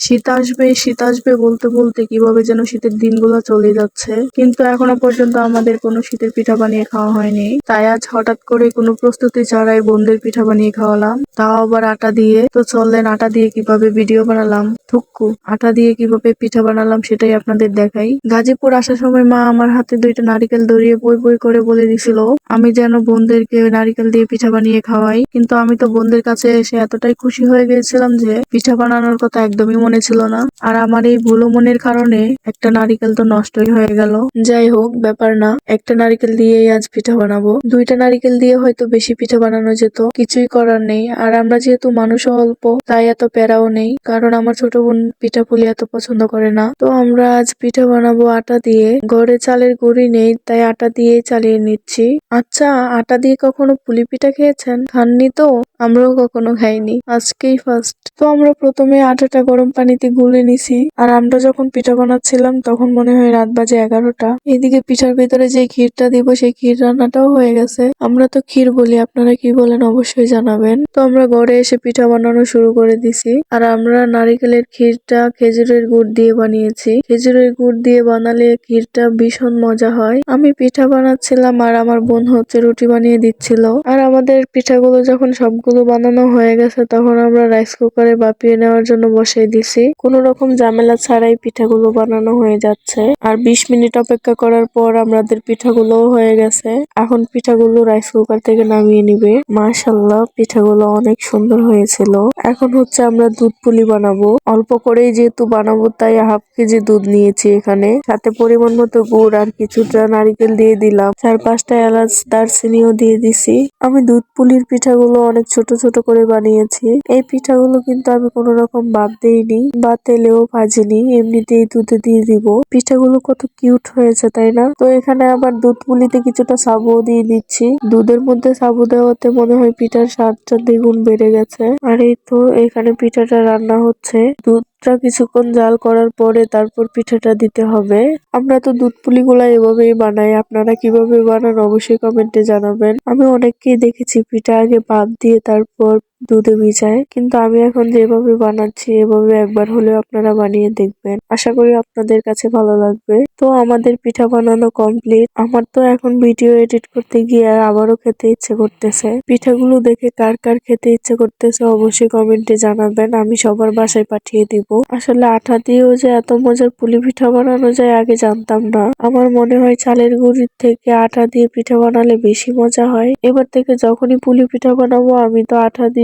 শীত আসবে শীত আসবে বলতে বলতে কীভাবে যেন শীতের দিনগুলো চলে যাচ্ছে। কিন্তু এখনও পর্যন্ত আমাদের কোনো শীতের পিঠা বানিয়ে খাওয়া হয়নি। তাই আজ হঠাৎ করে কোনো প্রস্তুতি ছাড়াই বোনদের পিঠা বানিয়ে খাওয়ালাম। তাও আবার আটা দিয়ে। তো চললেন আটা দিয়ে কীভাবে ভিডিও বানালাম? থুক্কু আটা দিয়ে কীভাবে পিঠা বানালাম সেটাই আপনাদের দেখাই। গাজীপুর আসার সময় মা আমার হাতে দুইটা নারিকেল ধরিয়ে বই বই করে বলে দিছিল, আমি যেন বোনদেরকে নারিকেল দিয়ে পিঠা বানিয়ে খাওয়াই। কিন্তু আমি তো বোনদের কাছে এসে এতটাই খুশি হয়ে গেছিলাম যে পিঠা বানানোর কথা একদমই মনে ছিল না। আর আমার এই ভুলো মনের কারণে একটা নারিকেল তো নষ্টই হয়ে গেল। যাই হোক, ব্যাপার না। একটা নারিকেল দিয়েই আজ পিঠা বানাবো। দুইটা নারিকেল দিয়ে হয়তো বেশি পিঠা বানানো যেত। কিছুই করার নেই। আর আমরা যেহেতু মানুষ অল্প, তাই এত প্যারাও নেই। কারণ আমার ছোট বোন পিঠা পুলি এত পছন্দ করে না। তো আমরা আজ পিঠা বানাবো আটা দিয়ে। ঘরে চালের গুঁড়ি নেই, তাই আটা দিয়ে চালিয়ে নিচ্ছি। আচ্ছা আটা দিয়ে কখনো পুলি পিঠা খেয়েছেন? খাননি তো? আমরাও কখনো খাইনি। আজকেই ফার্স্ট তো আমরা প্রথমে আটাটা গরম পানিতে গুলে নিছি। আর আমরা যখন পিঠা বানাচ্ছিলাম, তখন মনে হয় রাত বাজে এগারোটা। এদিকে পিঠার ভিতরে যে ক্ষীরটা দিব, সেই ক্ষীর রান্নাটাও হয়ে গেছে। আমরা তো ক্ষীর বলি, আপনারা কি বলেন অবশ্যই জানাবেন। তো আমরা ঘরে এসে পিঠা বানানো শুরু করে দিছি। আর আমরা নারিকেলের ক্ষীরটা খেজুরের গুড় দিয়ে বানিয়েছি। খেজুরের গুড় দিয়ে বানালে ক্ষীরটা ভীষণ মজা হয়। আমি পিঠা বানাচ্ছিলাম আর আমার বোন হচ্ছে রুটি বানিয়ে দিচ্ছিল। আর আমাদের পিঠাগুলো যখন সবগুলো বানানো হয়ে গেছে, তখন আমরা রাইস কুকারে বাপিয়ে নেওয়ার জন্য বসিয়ে দিছি। কোনো রকম ঝামেলা ছাড়াই পিঠাগুলো বানানো হয়ে যাচ্ছে। আর বিশ মিনিট অপেক্ষা করার পর আমাদের পিঠাগুলোও হয়ে গেছে। এখন পিঠাগুলো রাইস কুকার থেকে নামিয়ে নিবে। মাশাল্লাহ পিঠাগুলো অনেক সুন্দর হয়েছিল। এখন হচ্ছে আমরা দুধ পুলি বানাবো। অল্প করেই যেহেতু বানাবো, তাই হাফ কেজি দুধ নিয়েছি এখানে। সাথে পরিমাণ মতো গুড় আর কিছুটা নারিকেল দিয়ে দিলাম। চার পাঁচটা এলাচ, দারচিনিও দিয়ে দিছি। আমি দুধ পুলির পিঠাগুলো অনেক ছোট ছোট করে বানিয়েছি। এই পিঠাগুলো কিন্তু আমি কোনো রকম বাদ দেইনি। বা তেলেও ভাজিনি, এমনিতেই দুধে দিয়ে দিব। পিঠাগুলো কত কিউট হয়েছে, তাই না? তো এখানে আবার দুধ পুলিতে কিছুটা সাবু দিয়ে দিচ্ছি। দুধের মধ্যে সাবু দেওয়াতে মনে হয় পিঠার স্বাদটা দ্বিগুণ বেড়ে গেছে। আর এই তো এখানে পিঠাটা রান্না হচ্ছে। দুধটা কিছুক্ষণ জাল করার পরে তারপর পিঠাটা দিতে হবে। আমরা তো দুধ পুলিগুলা এভাবেই বানাই। আপনারা কীভাবে বানান অবশ্যই কমেন্টে জানাবেন। আমি অনেককেই দেখেছি পিঠা আগে ভাপ দিয়ে তারপর দুধে ভিজায়। কিন্তু আমি এখন যেভাবে বানাচ্ছি, এভাবে একবার হলেও আপনারা বানিয়ে দেখবেন। আশা করি আপনাদের কাছে ভালো লাগবে। তো আমাদের পিঠা বানানো কমপ্লিট আমার তো এখন ভিডিও এডিট করতে গিয়ে আবারও খেতে ইচ্ছে করতেছে। পিঠাগুলো দেখে কার কার খেতে ইচ্ছে করতেছে অবশ্যই কমেন্টে জানাবেন। আমি সবার বাসায় পাঠিয়ে দিব। আসলে আঠা দিয়েও যে এত মজার পুলি পিঠা বানানো যায় আগে জানতাম না। আমার মনে হয় চালের গুঁড়ির থেকে আঠা দিয়ে পিঠা বানালে বেশি মজা হয়। এবার থেকে যখনই পুলি পিঠা বানাবো, আমি তো আঠা